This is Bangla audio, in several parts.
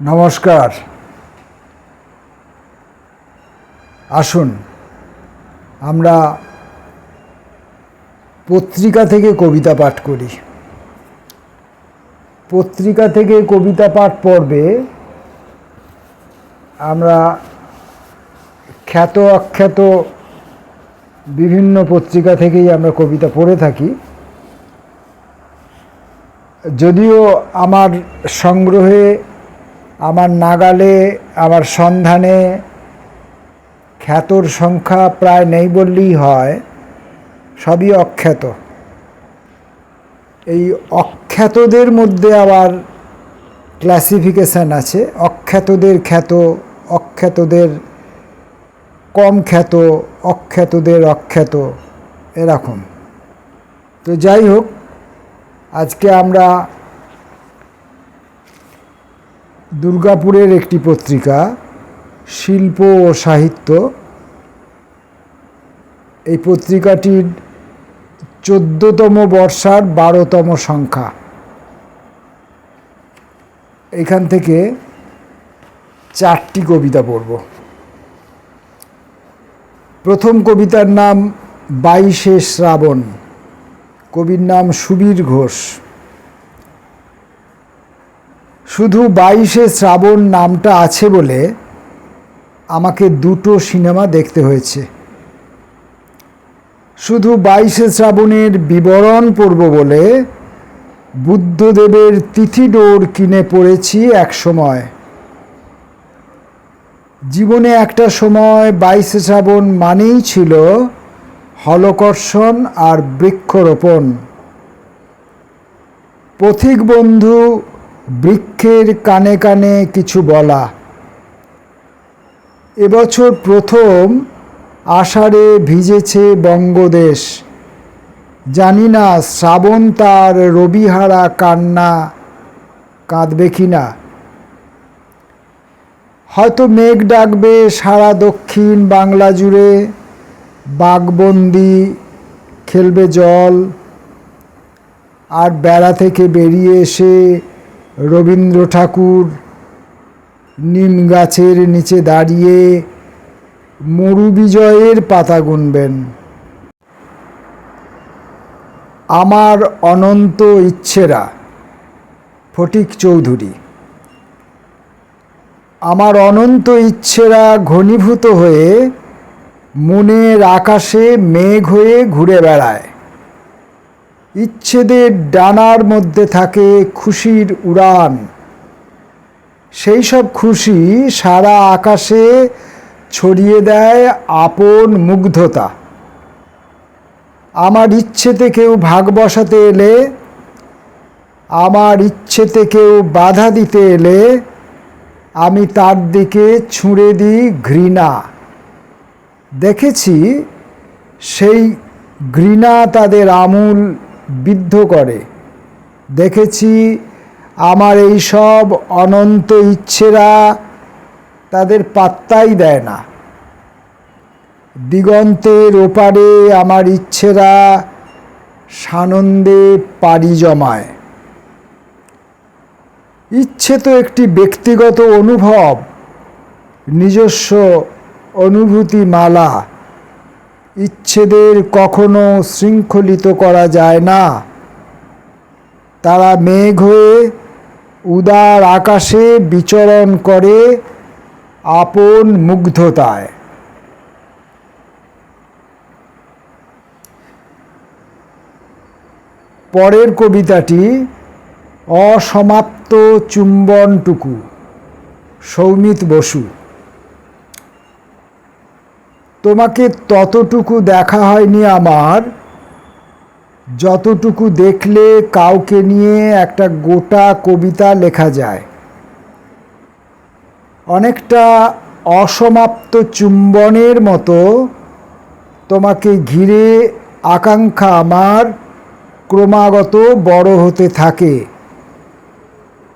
নমস্কার। আসুন, আমরা পত্রিকা থেকে কবিতা পাঠ করি। পত্রিকা থেকে কবিতা পাঠ পর্বে আমরা খ্যাত, অখ্যাত বিভিন্ন পত্রিকা থেকেই আমরা কবিতা পড়ে থাকি। যদিও আমার সংগ্রহে আমার নাগালে, আমার সন্ধানে খ্যাতর সংখ্যা প্রায় নেই বললেই হয়, সবই অখ্যাত। এই অখ্যাতদের মধ্যে আবার ক্লাসিফিকেশান আছে। অখ্যাতদের খ্যাত, অখ্যাতদের কম খ্যাত, অখ্যাতদের অখ্যাত, এরকম। তো যাই হোক, আজকে আমরা দুর্গাপুরের একটি পত্রিকা, শিল্প ও সাহিত্য। এই পত্রিকাটির চোদ্দতম বর্ষার বারোতম সংখ্যা। এখান থেকে চারটি কবিতা পড়ব। প্রথম কবিতার নাম বাইশে শ্রাবণ। কবির নাম সুবীর ঘোষ। শুধু বাইশে শ্রাবণ নামটা আছে বলে আমাকে দুটো সিনেমা দেখতে হয়েছে। শুধু বাইশে শ্রাবণের বিবরণ পড়ব বলে বুদ্ধদেবের তিথি ডোর কিনে পড়েছি এক সময়। জীবনে একটা সময় বাইশে শ্রাবণ মানেই ছিল হলকর্ষণ আর বৃক্ষরোপণ। পথিক বন্ধু বৃক্ষের কানে কানে কিছু বলা। এবছর প্রথম আষাঢ়ে ভিজেছে বঙ্গদেশ। জানি না শ্রাবণ তার রবিহারা কান্না কাঁদবে কি না হয়তো মেঘ ডাকবে সারা দক্ষিণ বাংলা জুড়ে, বাঘবন্দি খেলবে জল। আর বেড়া থেকে বেরিয়ে এসে রবীন্দ্র ঠাকুর নিম গাছের নিচে দাঁড়িয়ে মরু বিজয়ের পাতা গুনবেন। আমার অনন্ত ইচ্ছেরা, ফটিক চৌধুরী। আমার অনন্ত ইচ্ছেরা ঘনীভূত হয়ে মনের আকাশে মেঘ হয়ে ঘুরে বেড়ায়। ইচ্ছেদের ডানার মধ্যে থাকে খুশির উড়ান। সেই সব খুশি সারা আকাশে ছড়িয়ে দেয় আপন মুগ্ধতা। আমার ইচ্ছেতে কেউ ভাগ বসাতে এলে, আমার ইচ্ছেতে কেউ বাধা দিতে এলে, আমি তার দিকে ছুঁড়ে দিই ঘৃণা। দেখেছি সেই ঘৃণা তাদের আমূল বিদ্ধ করে। দেখেছি আমার এই সব অনন্ত ইচ্ছেরা তাদের পাত্তাই দেয় না। দিগন্তের ওপারে আমার ইচ্ছেরা সানন্দে পাড়ি জমায়। ইচ্ছে তো একটি ব্যক্তিগত অনুভব, নিজস্ব অনুভূতি মালা ইচ্ছেদের কখনো শৃঙ্খলিত করা যায় না। তারা মেঘ হয়ে উদার আকাশে বিচরণ করে আপন মুগ্ধতায়। পরের কবিতাটি অসমাপ্ত চুম্বনটুকু, সৌমিত বসু। তোমাকে ততটুকু দেখা হয়নি আমার। যতটুকু দেখলে কাউকে নিয়ে একটা গোটা কবিতা লেখা যায়। অনেকটা অসমাপ্ত চুম্বনের মতো তোমাকে ঘিরে আকাঙ্ক্ষা আমার ক্রমাগত বড় হতে থাকে।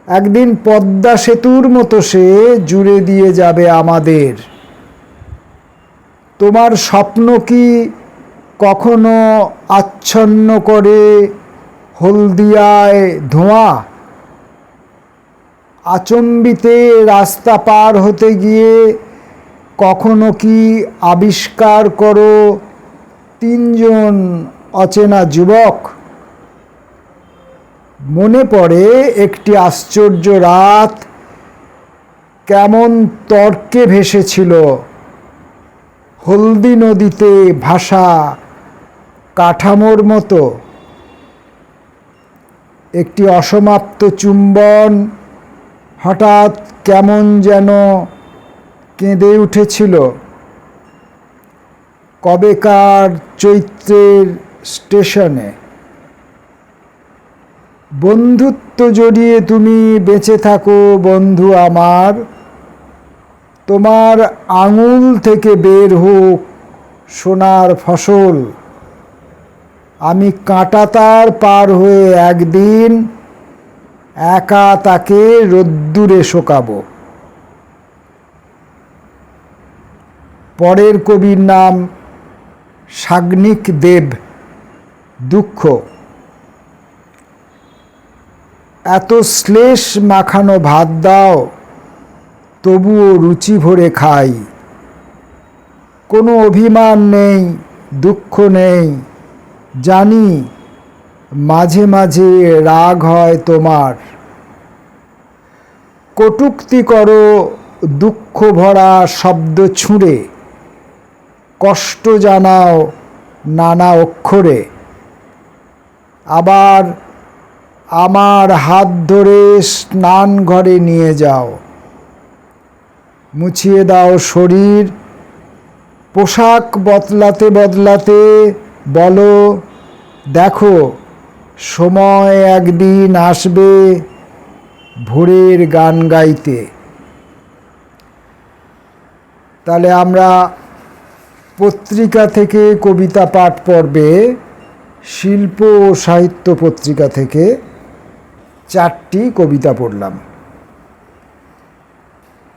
একদিন পদ্মা সেতুর মতো সে জুড়ে দিয়ে যাবে আমাদের। তোমার স্বপ্ন কি কখনো আচ্ছন্ন করে হলদিয়ায় ধোঁয়া? আচম্বিতে রাস্তা পার হতে গিয়ে কখনো কি আবিষ্কার করো তিনজন অচেনা যুবক? মনে পড়ে একটি আশ্চর্য রাত, কেমন তর্কে ভেসেছিল। হলদি নদীতে ভাষা কাঠামোর মতো একটি অসমাপ্ত চুম্বন হঠাৎ কেমন যেন কেঁদে উঠেছিল। কবেকার চৈত্রের স্টেশনে। বন্ধুত্ব জড়িয়ে তুমি বেঁচে থাকো বন্ধু আমার। তোমার আঙুল থেকে বের হোক সোনার ফসল। আমি কাঁটাতার পার হয়ে একদিন একা তাকে রোদ্দুরে শোকাব। পরের কবির নাম সাগ্নিক দেব, দুঃখ। এত শ্লেষ মাখানো ভাত দাও তবুও রুচি ভরে খাই। কোনো অভিমান নেই, দুঃখ নেই, জানি মাঝে মাঝে রাগ হয় তোমার। কটুক্তি করো দুঃখ ভরা শব্দ ছুঁড়ে, কষ্ট জানাও নানা অক্ষরে। আবার আমার হাত ধরে স্নান ঘরে নিয়ে যাও। মুছিয়ে দাও শরীর। পোশাক বদলাতে বদলাতে বলো, দেখো, সময় একদিন আসবে ভোরের গান গাইতে। তাহলে আমরা পত্রিকা থেকে কবিতা পাঠ পর্বে, শিল্প ও সাহিত্য পত্রিকা থেকে চারটি কবিতা পড়লাম।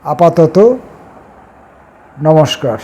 আপাতত নমস্কার।